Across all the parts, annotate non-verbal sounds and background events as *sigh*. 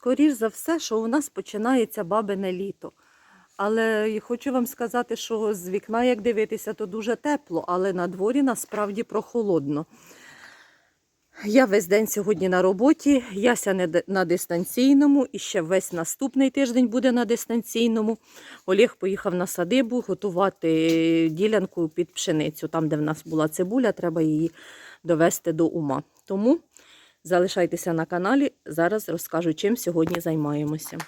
скоріш за все, що у нас починається бабине літо. Але хочу вам сказати, що з вікна, як дивитися, то дуже тепло, але на дворі насправді прохолодно. Я весь день сьогодні на роботі, Яся на дистанційному, і ще весь наступний тиждень буде на дистанційному. Олег поїхав на садибу готувати ділянку під пшеницю. Там, де в нас була цибуля, треба її довести до ума. Тому залишайтеся на каналі. Зараз розкажу, чим сьогодні займаємося.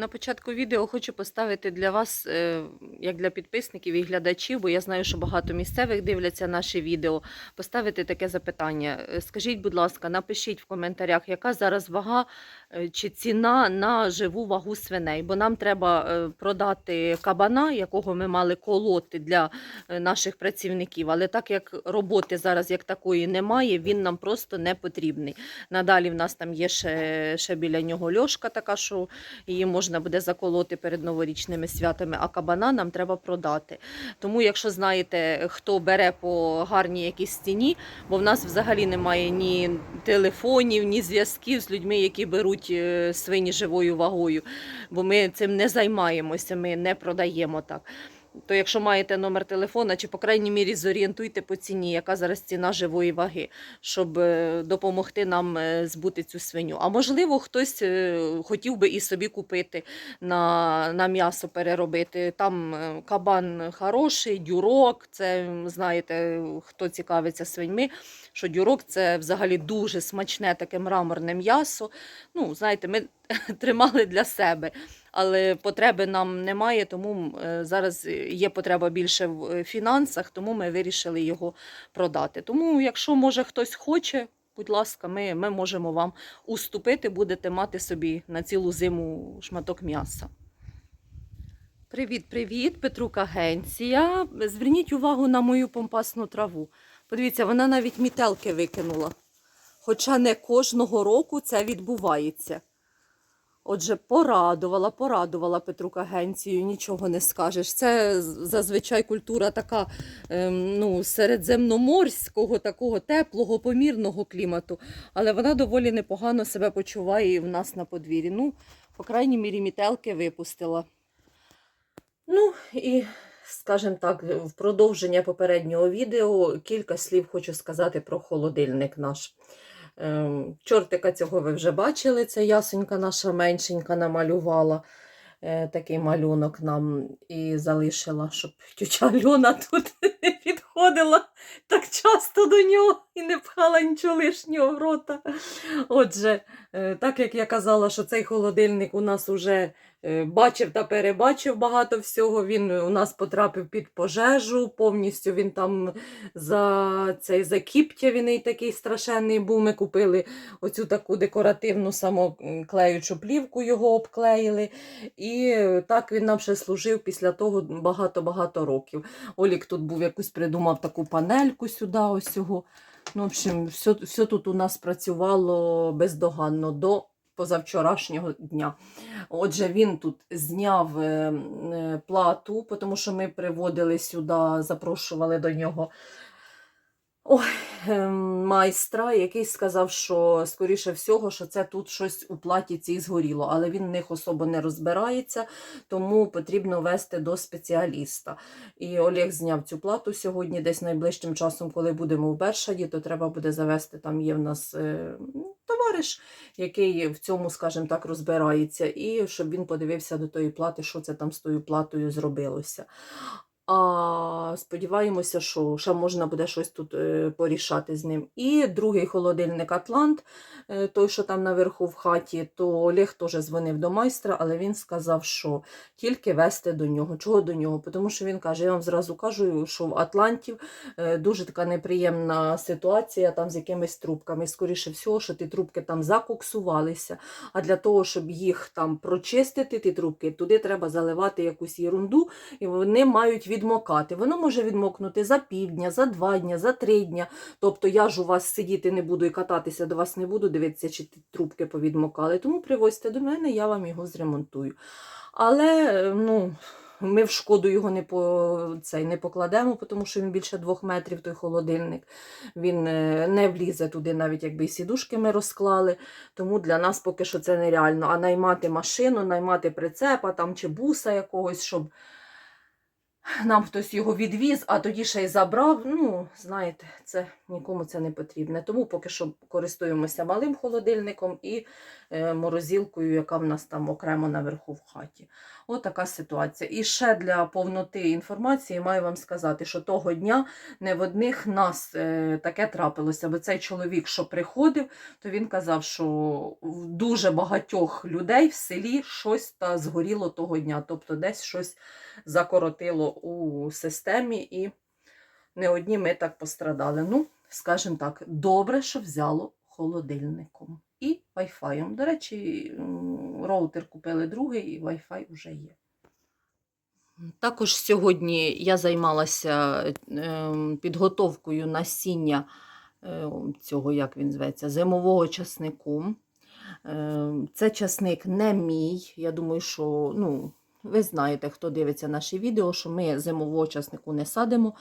На початку відео хочу поставити для вас, е, як для підписників і глядачів, бо я знаю, що багато місцевих дивляться наші відео. Поставити таке запитання. Е, Скажіть, будь ласка, напишіть в коментарях, яка зараз вага е, чи ціна на живу вагу свиней, бо нам треба продати кабана, якого ми мали колоти для наших працівників. Але так як роботи зараз як такої немає, він нам просто не потрібний. Надалі в нас там є ще, ще біля нього льошка, така що її можна буде заколоти перед новорічними святами, а кабана нам треба продати. Тому, якщо знаєте, хто бере по гарній якійсь ціні, бо в нас взагалі немає ні телефонів, ні зв'язків з людьми, які беруть е, свині живою вагою, бо ми цим не займаємося, ми не продаємо так. То якщо маєте номер телефона, чи по крайній мірі зорієнтуйте по ціні, яка зараз ціна живої ваги, щоб е, допомогти нам е, збути цю свиню. А можливо, хтось е, хотів би і собі купити на, на м'ясо переробити. Там кабан хороший, дюрок. Це знаєте, хто цікавиться свиньми, що дюрок це взагалі дуже смачне таке мраморне м'ясо. Ну, знаєте, ми *laughs* тримали для себе. Але потреби нам немає, тому е, зараз є потреба більше в е, фінансах, тому ми вирішили його продати. Тому, якщо може хтось хоче, будь ласка, ми, ми можемо вам уступити, будете мати собі на цілу зиму шматок м'яса. Привіт, привіт, Петрук Агенція. Зверніть увагу на мою помпасну траву. Подивіться, вона навіть мітелки викинула. Хоча не кожного року це відбувається. Отже, порадувала, порадувала Петрук агенцію, нічого не скажеш. Це зазвичай культура така ем, ну, середземноморського, такого теплого, помірного клімату. Але вона доволі непогано себе почуває і в нас на подвір'ї. Ну, по крайній мірі, мітелки випустила. Ну і, скажімо так, в продовження попереднього відео кілька слів хочу сказати про холодильник наш. Ем, Чортика цього ви вже бачили, це ясенька наша меншенька намалювала е, такий малюнок нам і залишила, щоб тюча Альона тут *laughs* не підходила так часто до нього і не пхала нічого лишнього в рота. Отже, е, так як я казала, що цей холодильник у нас уже е, бачив та перебачив багато всього, він у нас потрапив під пожежу, повністю він там за цей закіптявіний такий страшенний був. Ми купили оцю таку декоративну самоклеючу плівку, його обклеїли. І так він нам ще служив після того багато-багато років. Олік тут був якусь придумав таку панельку сюди, ось цього. Ну, в общем, все, все тут у нас працювало бездоганно до позавчорашнього дня. Отже, він тут зняв е, е, плату, тому що ми приводили сюди, запрошували до нього ой, ем, майстра, який сказав, що скоріше всього, що це тут щось у платі цій згоріло, але він в них особо не розбирається, тому потрібно вести до спеціаліста. І Олег зняв цю плату сьогодні, десь найближчим часом, коли будемо в Бершаді, то треба буде завести. Там є в нас е, ну, товариш, який в цьому, скажімо так, розбирається, і щоб він подивився до тої плати, що це там з тою платою зробилося. А сподіваємося, що ще можна буде щось тут е, порішати з ним. І другий холодильник Атлант, е, той, що там наверху в хаті, то Олег теж дзвонив до майстра, але він сказав, що тільки вести до нього. Чого до нього? Тому що він каже: я вам зразу кажу, що в Атлантів е, дуже така неприємна ситуація там з якимись трубками. Скоріше всього, що ті трубки там закоксувалися. А для того, щоб їх там прочистити, ті трубки, туди треба заливати якусь ерунду, і вони мають відмокати. Воно може відмокнути за півдня, за два дня, за три дня. Тобто я ж у вас сидіти не буду і кататися до вас не буду, дивитися, чи трубки повідмокали. Тому привозьте до мене, я вам його зремонтую. Але, ну. Ми в шкоду його не по цей не покладемо, тому що він більше двох метрів, той холодильник. Він е, не влізе туди, навіть якби і сідушки ми розклали. Тому для нас поки що це нереально. А наймати машину, наймати прицепа там чи буса якогось, щоб нам хтось його відвіз, а тоді ще й забрав. Ну, знаєте, це нікому це не потрібне. Тому поки що користуємося малим холодильником і морозилкою, яка в нас там окремо наверху в хаті. От така ситуація. І ще для повноти інформації маю вам сказати, що того дня не в одних нас е, таке трапилося, бо цей чоловік, що приходив, то він казав, що в дуже багатьох людей в селі щось та згоріло того дня, тобто десь щось закоротило у системі, і не одні ми так пострадали. Ну, скажімо так, добре, що взяло холодильником і Wi-Fi. До речі, роутер купили другий, і Wi-Fi вже є. Також сьогодні я займалася ем, підготовкою насіння е, цього, як він зветься, зимового часнику. Ем, Це часник не мій. Я думаю, що ну, ви знаєте, хто дивиться наші відео, що ми зимового часнику не садимо,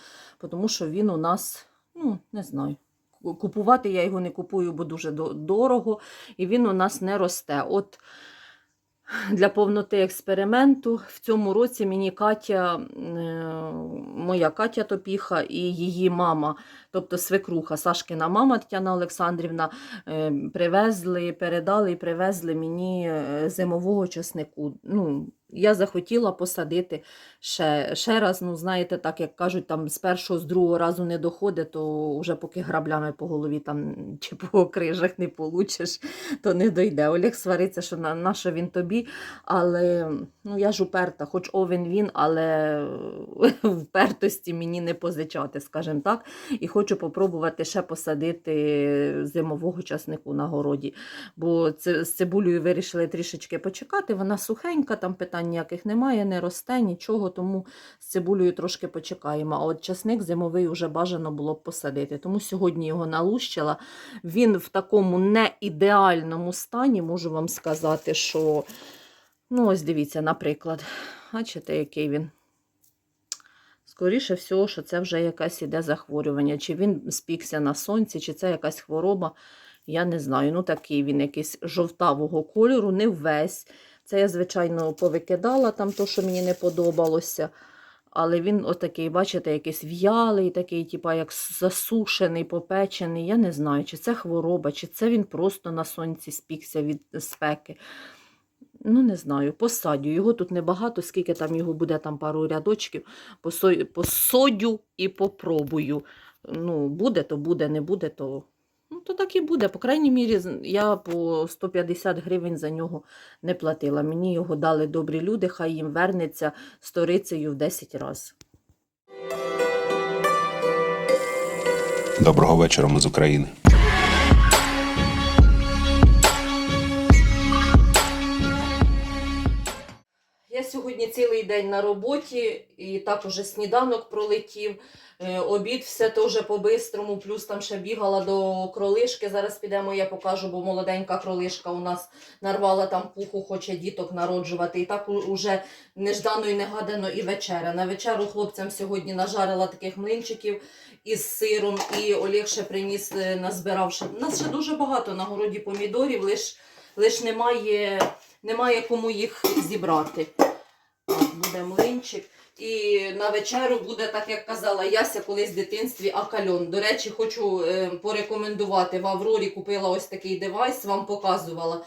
тому що він у нас, ну, не знаю. Купувати я його не купую, бо дуже дорого, і він у нас не росте. От для повноти експерименту в цьому році мені Катя, е, моя Катя Топіха і її мама, тобто свекруха, Сашкина мама Тетяна Олександрівна, е, привезли, передали і привезли мені е, зимового часнику. Ну, я захотіла посадити ще, ще раз. Ну, знаєте, так як кажуть, там з першого, з другого разу не доходить, то вже поки граблями по голові там *laughs* чи по крижах не получиш, то не дойде. Олег свариться, що на, на що він тобі. Але ну, я ж уперта, хоч овен він, але *laughs* впертості мені не позичати, скажімо так. І хочу попробувати ще посадити зимового часнику на городі. Бо з цибулею вирішили трішечки почекати. Вона сухенька, там питань ніяких немає, не росте, нічого, тому з цибулею трошки почекаємо. А от часник зимовий вже бажано було б посадити. Тому сьогодні його налущила. Він в такому не ідеальному стані, можу вам сказати, що. Ну, ось дивіться, наприклад. Бачите, який він. Скоріше всього, що це вже якесь іде захворювання. Чи він спікся на сонці, чи це якась хвороба. Я не знаю. Ну, такий він якийсь жовтавого кольору, не весь. Це я, звичайно, повикидала там то, що мені не подобалося. Але він отакий, бачите, якийсь в'ялий, такий, типа, як засушений, попечений. Я не знаю, чи це хвороба, чи це він просто на сонці спікся від спеки. Ну, не знаю, посадю. Його тут небагато, скільки там його буде, там пару рядочків. Посодю і попробую. Ну, буде, то буде, не буде, то. Ну, то так і буде. По крайній мірі, я по 150 гривень за нього не платила. Мені його дали добрі люди, хай їм вернеться сторицею в 10 разів. Доброго вечора, ми з України. День на роботі, і так уже сніданок пролетів. е, Обід все теж по-бистрому, плюс там ще бігала до кролишки. Зараз підемо, я покажу, бо молоденька кролишка у нас нарвала там пуху, хоче діток народжувати. І так уже неждано і негадано і вечеря. На вечеру хлопцям сьогодні нажарила таких млинчиків із сиром, і Олег ще приніс, е, назбирав. У нас ще дуже багато на городі помідорів, лиш, лиш немає, немає кому їх зібрати. Буде млинчик. І на вечерю буде, так як казала Яся колись в дитинстві, акальон. До речі, хочу е, порекомендувати. В Аврорі купила ось такий девайс, вам показувала.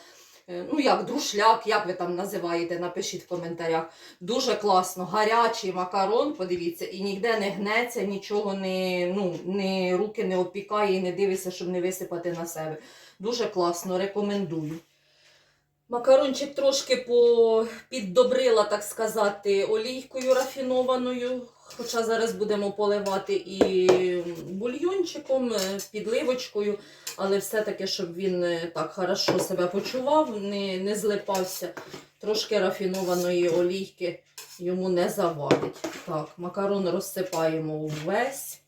Е, ну як, друшляк, як ви там називаєте, напишіть в коментарях. Дуже класно. Гарячий макарон, подивіться, і ніде не гнеться, нічого не, ну, не руки не опікає і не дивиться, щоб не висипати на себе. Дуже класно, рекомендую. Макарончик трошки по... так сказати, олійкою рафінованою. Хоча зараз будемо поливати і бульйончиком, е, підливочкою, але все-таки, щоб він е, так хорошо себе почував, не, не злипався. Трошки рафінованої олійки йому не завадить. Так, макарон розсипаємо увесь.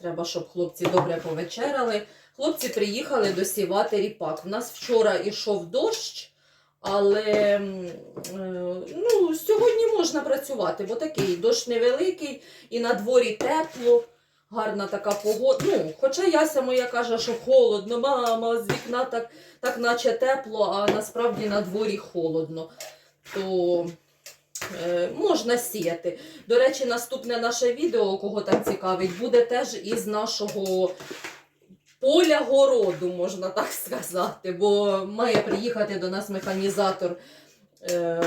Треба, щоб хлопці добре повечеряли. Хлопці приїхали досівати ріпак. У нас вчора йшов дощ, Але е, ну, сьогодні можна працювати, бо такий дощ невеликий і на дворі тепло, гарна така погода. Ну, хоча Яся моя каже, що холодно, мама, з вікна так, так наче тепло, а насправді на дворі холодно. То е, можна сіяти. До речі, наступне наше відео, кого там цікавить, буде теж із нашого поля городу, можна так сказати, бо має приїхати до нас механізатор. Е,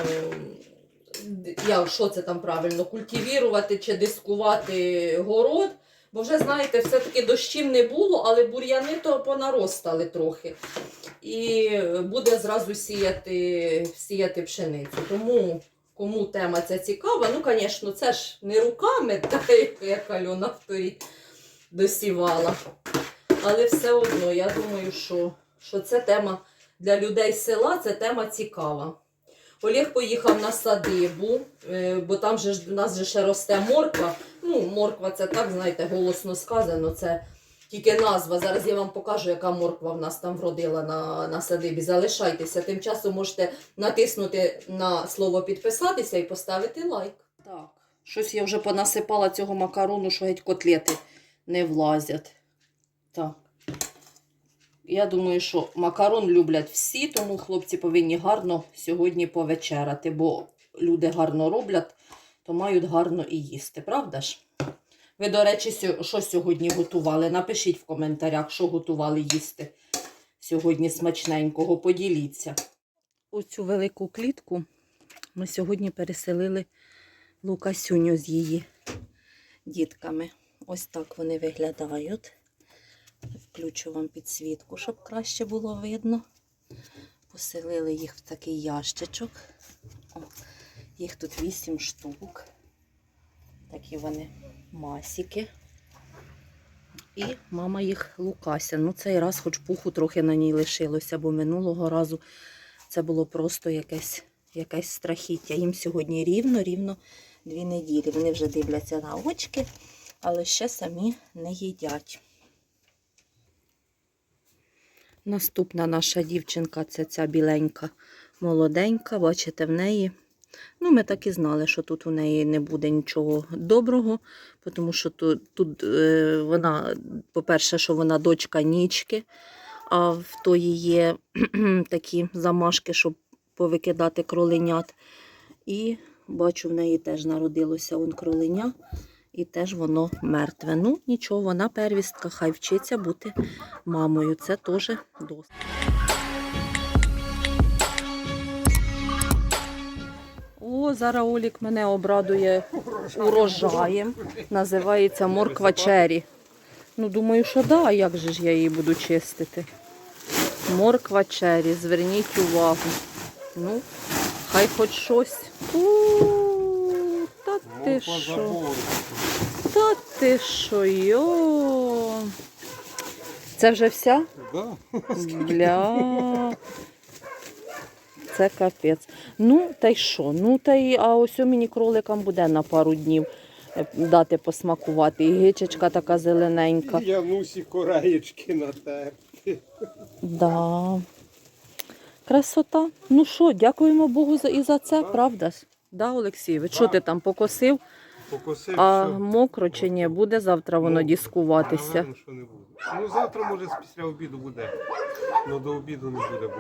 як, що це там правильно, культивірувати чи дискувати город. Бо вже, знаєте, все-таки дощів не було, але бур'яни то понаростали трохи. І буде зразу сіяти, сіяти пшеницю. Тому кому тема ця цікава, ну, звісно, це ж не руками, *laughs* та, як Альона в досівала. Але все одно, я думаю, що, що це тема для людей села, це тема цікава. Олег поїхав на садибу, е, бо там же у нас же ще росте морква. Ну, морква це так, знаєте, голосно сказано, це тільки назва. Зараз я вам покажу, яка морква в нас там вродила на, на садибі. Залишайтеся. Тим часом можете натиснути на слово підписатися і поставити лайк. Так, щось я вже понасипала цього макарону, що геть котлети не влазять. Так. Я думаю, що макарон люблять всі, тому хлопці повинні гарно сьогодні повечеряти, бо люди гарно роблять, то мають гарно і їсти, правда ж? Ви, до речі, що сьогодні готували? Напишіть в коментарях, що готували їсти сьогодні смачненького. Поділіться. У цю велику клітку ми сьогодні переселили Лукасюню з її дітками. Ось так вони виглядають. Включу вам підсвітку, щоб краще було видно. Поселили їх в такий ящичок. О, їх тут 8 штук. Такі вони масіки. І мама їх Лукася. Ну, цей раз хоч пуху трохи на ній лишилося, бо минулого разу це було просто якесь, якесь страхіття. Їм сьогодні рівно-рівно дві неділі. Вони вже дивляться на очки, але ще самі не їдять. Наступна наша дівчинка це ця біленька, молоденька. Бачите, в неї. Ну, ми так і знали, що тут у неї не буде нічого доброго, тому що тут, тут е, вона, по-перше, що вона дочка нічки, а в тої є *clears throat* такі замашки, щоб повикидати кроленят. І бачу, в неї теж народилося он кроленя, і теж воно мертве. Ну, нічого, вона первістка, хай вчиться бути мамою. Це теж досить. О, зараз Олік мене обрадує урожаєм. Називається морква чері. Ну, думаю, що да, а як же ж я її буду чистити? Морква чері, зверніть увагу. Ну, хай хоч щось. У, Та ти що? Та ти що, йо? Це вже вся? Да. Бля. Це капець. Ну, та й що? Ну, та й, а ось мені кроликам буде на пару днів е, дати посмакувати. І гичечка така зелененька. І Янусі кораєчки натерти. Да. Красота. Ну що, дякуємо Богу за, і за це, правда ж? Да, Олексійович? Що ти там покосив? А мокро чи ні? Буде завтра воно дискуватися. Наверно, що не буде. Ну завтра може після обіду буде. Ну до обіду не буде,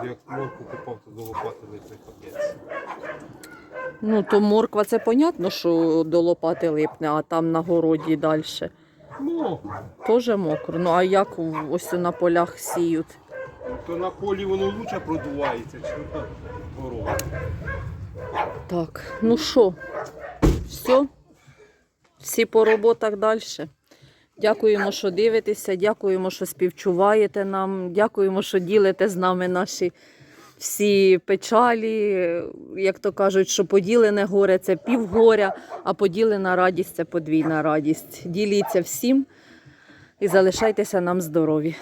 бо як морку купав, то до лопати липне капець. Ну, то морква, це понятно, що до лопати липне, а там на городі далі. Ну, Теж мокро. Ну а як ось на полях сіють? то на полі воно лучше продувається, чи на городі. Так, ну що, все? Всі по роботах далі. Дякуємо, що дивитеся, дякуємо, що співчуваєте нам, дякуємо, що ділите з нами наші всі печалі. Як то кажуть, що поділене горе це півгоря, а поділена радість це подвійна радість. Діліться всім і залишайтеся нам здорові.